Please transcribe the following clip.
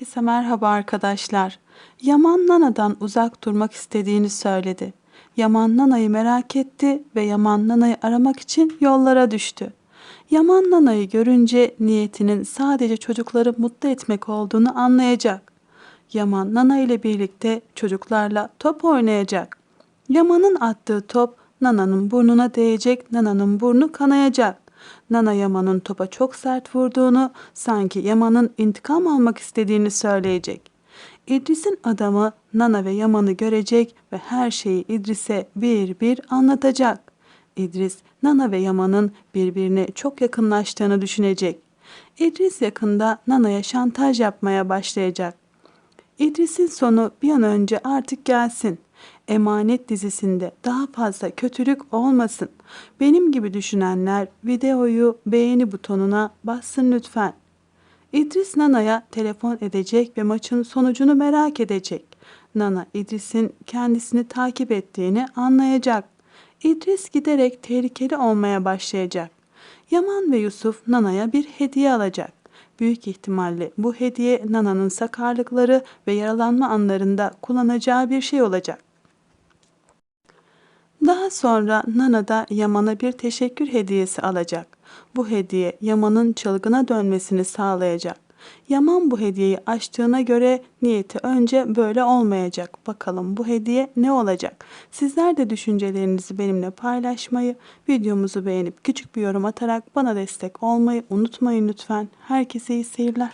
Herkese merhaba arkadaşlar. Yaman Nana'dan uzak durmak istediğini söyledi. Yaman Nana'yı merak etti ve Yaman Nana'yı aramak için yollara düştü. Yaman Nana'yı görünce niyetinin sadece çocukları mutlu etmek olduğunu anlayacak. Yaman Nana ile birlikte çocuklarla top oynayacak. Yaman'ın attığı top Nana'nın burnuna değecek, Nana'nın burnu kanayacak. Nana Yaman'ın topa çok sert vurduğunu, sanki Yaman'ın intikam almak istediğini söyleyecek. İdris'in adamı Nana ve Yaman'ı görecek ve her şeyi İdris'e bir bir anlatacak. İdris, Nana ve Yaman'ın birbirine çok yakınlaştığını düşünecek. İdris yakında Nana'ya şantaj yapmaya başlayacak. İdris'in sonu bir an önce artık gelsin. Emanet dizisinde daha fazla kötülük olmasın. Benim gibi düşünenler videoyu beğeni butonuna bassın lütfen. İdris Nana'ya telefon edecek ve maçın sonucunu merak edecek. Nana İdris'in kendisini takip ettiğini anlayacak. İdris giderek tehlikeli olmaya başlayacak. Yaman ve Yusuf Nana'ya bir hediye alacak. Büyük ihtimalle bu hediye Nana'nın sakarlıkları ve yaralanma anlarında kullanacağı bir şey olacak. Daha sonra Nana da Yaman'a bir teşekkür hediyesi alacak. Bu hediye Yaman'ın çılgına dönmesini sağlayacak. Yaman bu hediyeyi açtığına göre niyeti önce böyle olmayacak. Bakalım bu hediye ne olacak? Sizler de düşüncelerinizi benimle paylaşmayı, videomuzu beğenip küçük bir yorum atarak bana destek olmayı unutmayın lütfen. Herkese iyi seyirler.